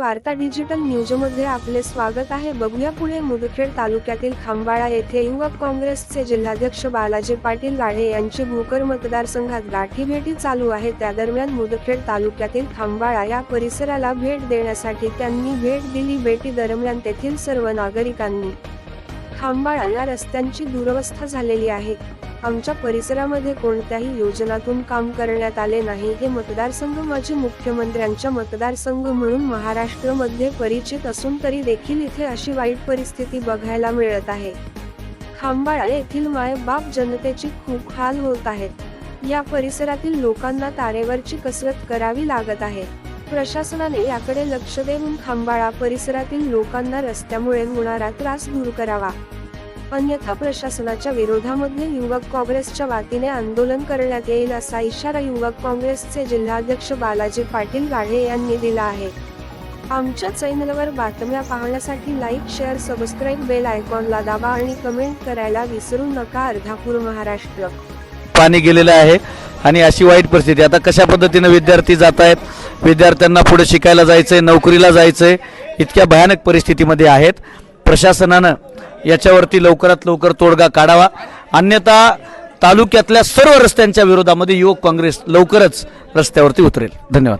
वार्ता डिजिटल न्यूजमध्ये आपले स्वागत आहे. बघूया पुढे मुदखेड तालुक्यातील खांबाळा येथे युवक काँग्रेसचे जिल्हाध्यक्ष बालाजी पाटील गाढे यांची भोकर मतदारसंघात गाठीभेटी चालू आहे. त्या दरम्यान मुदखेड तालुक्यातील खांबाळा या परिसराला भेट देण्यासाठी त्यांनी भेट दिली. भेटी दरम्यान तेथील सर्व नागरिकांनी खांबाळा या रस्त्यांची दुरवस्था झालेली आहे. आमच्या परिसरामध्ये कोणत्याही योजनातून काम करण्यात आले नाही. हे मतदारसंघ माजी मुख्यमंत्र्यांच्या मतदारसंघ म्हणून महाराष्ट्रमध्ये परिचित असून तरी देखील इथे अशी वाईट परिस्थिती बघायला मिळत आहे. खांबाळा येथील मायबाप जनतेची खूप हाल होत आहेत या परिसरातील लोकांना तारेवरची कसरत करावी लागत आहे. प्रशासनाने याकडे लक्ष देऊन खांबाळा परिसरातील लोकांना रस्त्यामुळे होणारा त्रास दूर करावा. अन्यथा प्रशासनाच्या विरोधामध्ये युवक काँग्रेसच्या वतीने आंदोलन करण्यात येईल असा इशारा युवक काँग्रेसचे जिल्हाध्यक्ष बालाजी पाटील गाढे यांनी दिला आहे. आमच्या चॅनलवर बातम्या पाहण्यासाठी लाईक शेअर सबस्क्राईब बेल आयकॉनला दाबा आणि कमेंट करायला विसरू नका. अर्धापूर महाराष्ट्र. पाणी गेलेलं आहे आणि अशी वाईट परिस्थिती. आता कशा पद्धतीनं विद्यार्थी जात आहेत विद्यार्थ्यांना पुढे शिकायला जायचंय नोकरीला जायचंय इतक्या भयानक परिस्थितीमध्ये आहेत. प्रशासनानं याच्यावरती लवकरात लवकर तोडगा काढावा. अन्यथा तालुक्यातल्या सर्व रस्त्यांच्या विरोधामध्ये युवक काँग्रेस लवकरच रस्त्यावरती उतरेल. धन्यवाद.